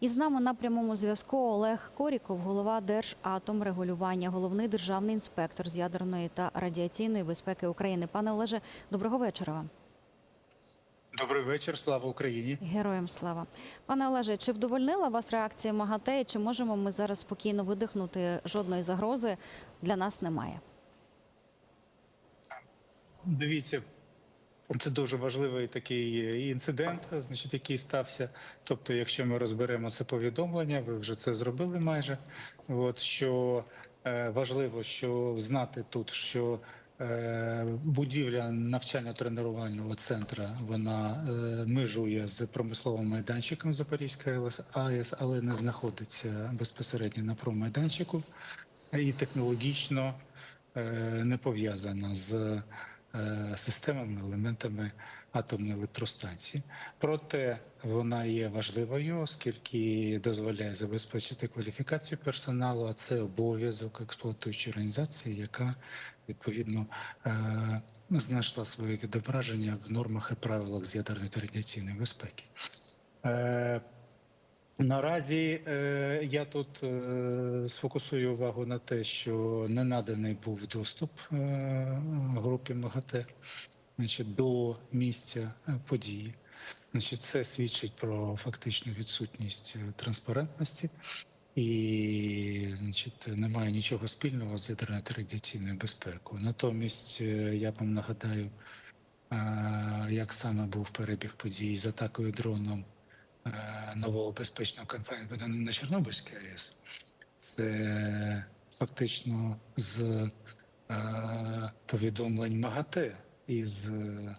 І з нами на прямому зв'язку Олег Коріков, голова Держатомрегулювання, головний державний інспектор з ядерної та радіаційної безпеки України. Пане Олеже, доброго вечора вам. Добрий вечір, слава Україні. Героям слава. Пане Олеже, чи вдовольнила вас реакція МАГАТЕ? і Чи можемо ми зараз спокійно видихнути? Жодної загрози для нас немає. Дивіться, це дуже важливий такий інцидент, значить, який стався. Тобто, якщо ми розберемо це повідомлення, ви вже це зробили майже. От що е, важливо, що знати тут, що е, будівля навчально-тренувального центру вона е, межує з промисловим майданчиком Запорізької АЕС, але не знаходиться безпосередньо на промайданчику і технологічно е, не пов'язана з е, системами, елементами атомної електростанції. Проте вона є важливою, оскільки дозволяє забезпечити кваліфікацію персоналу, а це обов'язок експлуатуючої організації, яка відповідно е, знайшла своє відображення в нормах і правилах з ядерної та радіаційної безпеки. Наразі е, я тут е, сфокусую увагу на те, що не наданий був доступ е, групі МАГАТЕ значить, до місця е, події. Значить, це свідчить про фактичну відсутність е, транспарентності і значить, немає нічого спільного з ядерною та радіаційною безпекою. Натомість е, я вам нагадаю, е, як саме був перебіг подій з атакою дроном нового безпечного конфайнменту на Чорнобильській АЕС. Це фактично з е, повідомлень МАГАТЕ із е,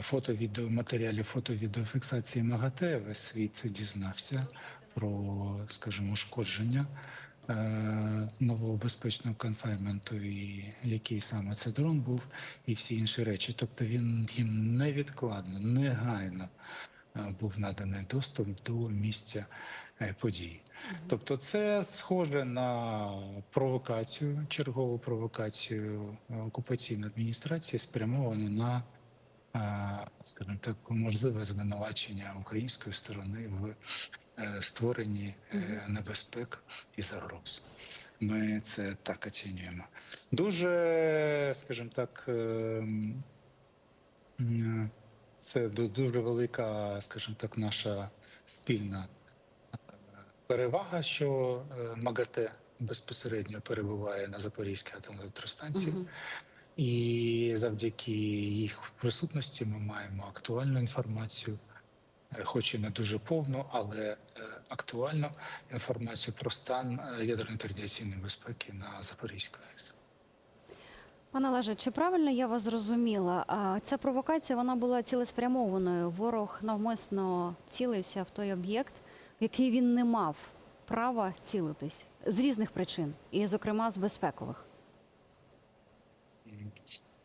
фото-відео матеріалів фото-відеофіксації МАГАТЕ весь світ дізнався про, скажімо, ушкодження е, нового безпечного конфайнменту, і який саме це дрон був, і всі інші речі. Тобто він їм невідкладно, негайно е, був наданий доступ до місця е, події. Тобто, це схоже на провокацію, чергову провокацію е, окупаційної адміністрації, спрямовану на, е, скажімо так, можливе звинувачення української сторони в е, створенні е, небезпек і загроз. Ми це так оцінюємо. Дуже, скажімо так, ем, це ду- дуже велика, скажімо так, наша спільна е, перевага, що е, МАГАТЕ безпосередньо перебуває на Запорізькій атомній електростанції. Мгм. І завдяки їх присутності ми маємо актуальну інформацію, е, хоч і не дуже повну, але актуальну інформацію про стан ядерної та радіаційної безпеки на Запорізькій АЕС. Пане Олеже, чи правильно я вас зрозуміла? Ця провокація вона була цілеспрямованою. Ворог навмисно цілився в той об'єкт, в який він не мав права цілитись з різних причин, і, зокрема, з безпекових.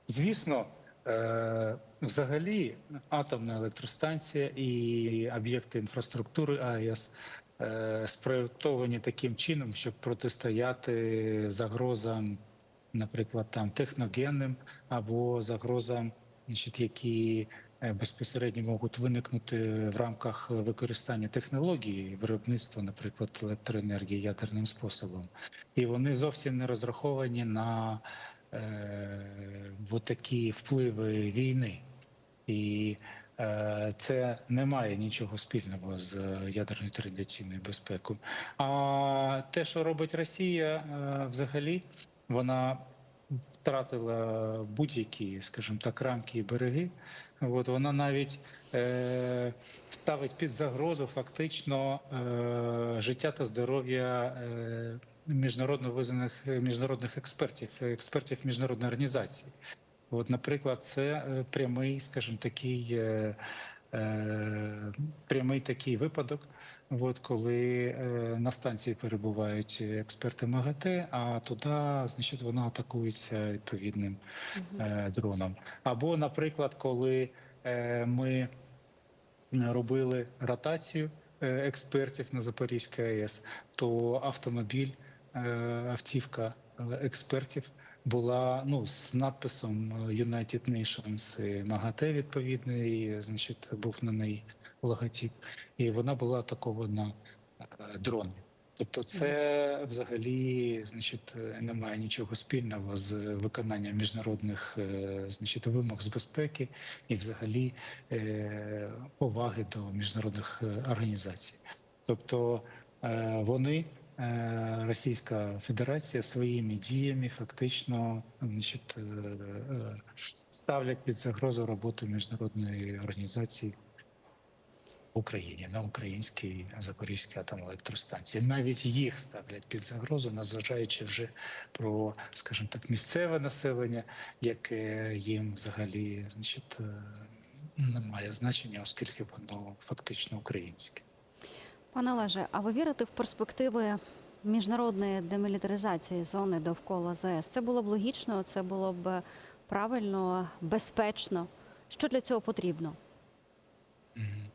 Звісно, е, взагалі атомна електростанція і об'єкти інфраструктури АЕС е, спроєктовані таким чином, щоб протистояти загрозам, наприклад, там техногенним або загрозам, значить, які е, безпосередньо можуть виникнути в рамках використання технології виробництва, наприклад, електроенергії ядерним способом, і вони зовсім не розраховані на е, такі впливи війни. І е, це не має нічого спільного з ядерною та радіаційною безпекою. А те, що робить Росія, е, взагалі, вона втратила будь-які, скажімо так, рамки і береги. От вона навіть е, ставить під загрозу фактично е, життя та здоров'я е, міжнародно визнаних міжнародних експертів, експертів міжнародної організації. От, наприклад, це е, прямий, скажімо, такий е, е, прямий такий випадок. От коли е, на станції перебувають експерти МАГАТЕ, а туди, значить, вона атакується відповідним е, дроном. Або, наприклад, коли е, ми робили ротацію е, експертів на Запорізькій АЕС, то автомобіль, е, автівка е, експертів була ну з надписом United Nations і МАГАТЕ відповідний, значить, був на неї логотип, і вона була атакована е. Тобто, це взагалі значить е, не має нічого спільного з виконанням міжнародних е, значить, вимог з безпеки і взагалі поваги до міжнародних організацій. Тобто вони, Російська Федерація, своїми діями фактично значить, ставлять під загрозу роботу міжнародної організації Україні на українській Запорізькій атомній електростанції. Навіть їх ставлять під загрозу, незважаючи вже про, скажімо так, місцеве населення, яке їм взагалі значить, е, не має значення, оскільки воно фактично українське. Пане Олеже, а ви вірите в перспективи міжнародної демілітаризації зони довкола ЗАЕС? Це було б логічно, це було б правильно, безпечно. Що для цього потрібно? Мгм.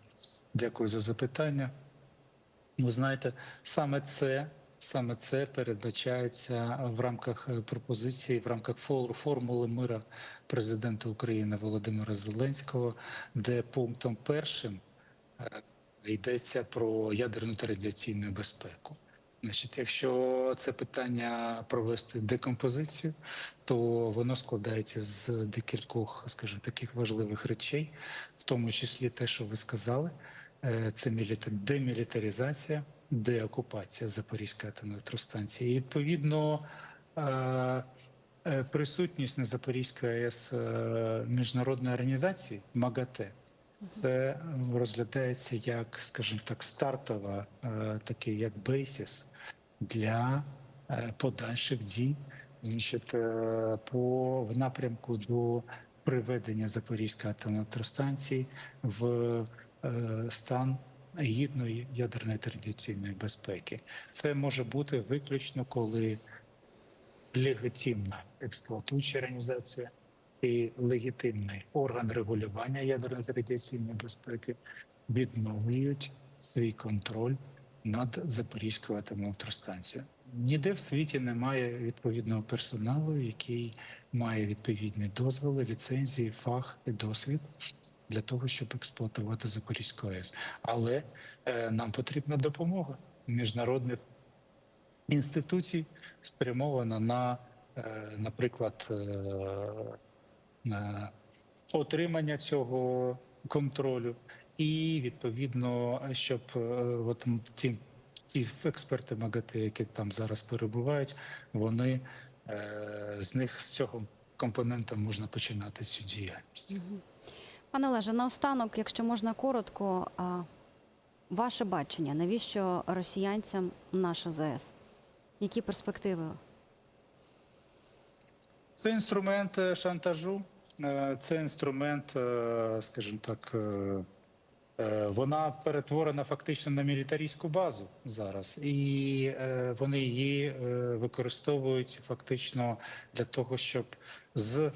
Дякую за запитання. Ви знаєте, саме це, саме це передбачається в рамках е, пропозиції, в рамках формули мира президента України Володимира Зеленського, де пунктом першим е, йдеться про ядерну та радіаційну безпеку. Значить, якщо це питання провести декомпозицію, то воно складається з декількох, скажімо, таких важливих речей, в тому числі те, що ви сказали, це міліта- демілітаризація, деокупація Запорізької атомної. І відповідно е, е, присутність на Запорізькій АЕС е, міжнародної організації МАГАТЕ. Це розглядається як, скажімо так, стартова, е, такий як бейсіс для е, подальших дій, значить, е, по в напрямку до приведення Запорізької атомної електростанції в е, стан гідної ядерної та радіаційної безпеки. Це може бути виключно, коли легітимна експлуатуюча організація і легітимний орган регулювання ядерної та радіаційної безпеки відновлюють свій контроль над Запорізькою атомною електростанцією. Ніде в світі немає відповідного персоналу, який має відповідні дозволи, ліцензії, фах і досвід для того, щоб експлуатувати Запорізьку АЕС. Але е, нам потрібна допомога міжнародних інституцій, спрямована на, е, наприклад, е, на отримання цього контролю, і відповідно, щоб е, от ті, ті експерти МАГАТЕ, які там зараз перебувають, вони е, з них з цього компонента можна починати цю діяльність. Пане Олеже, наостанок, якщо можна коротко, ваше бачення, навіщо росіянцям наша ЗАЕС? Які перспективи? Це інструмент е, шантажу, е, це інструмент, е, скажімо так, вона перетворена фактично на мілітарійську базу зараз, і вони її використовують фактично для того, щоб з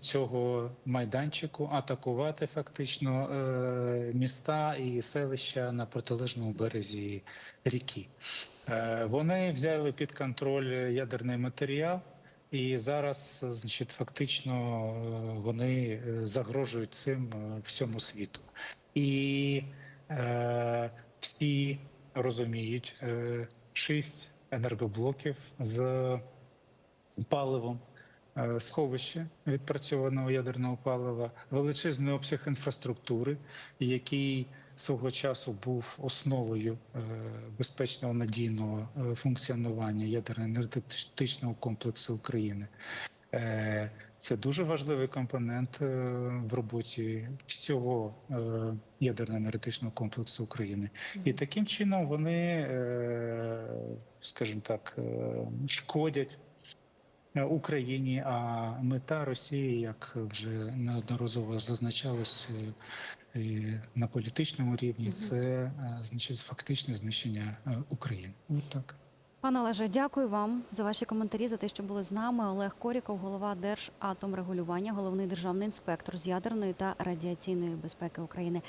цього майданчику атакувати фактично е, міста і селища на протилежному березі ріки. Е, Вони взяли під контроль ядерний матеріал. І зараз, значить, фактично е, вони загрожують цим всьому світу. І е, всі розуміють, е, шість енергоблоків з паливом, сховище відпрацьованого ядерного палива, величезний обсяг інфраструктури, який свого часу був основою е, безпечного надійного е, функціонування ядерно-енергетичного комплексу України. Е, Це дуже важливий компонент е, в роботі всього е, ядерно-енергетичного комплексу України. І таким чином вони, е, скажімо так, е, шкодять е, Україні. А мета Росії, як вже неодноразово зазначалось е, і на політичному рівні, це е, значить фактичне знищення е, України. От так. Пане Олеже, дякую вам за ваші коментарі, за те, що були з нами. Олег Коріков, голова Держатомрегулювання, головний державний інспектор з ядерної та радіаційної безпеки України.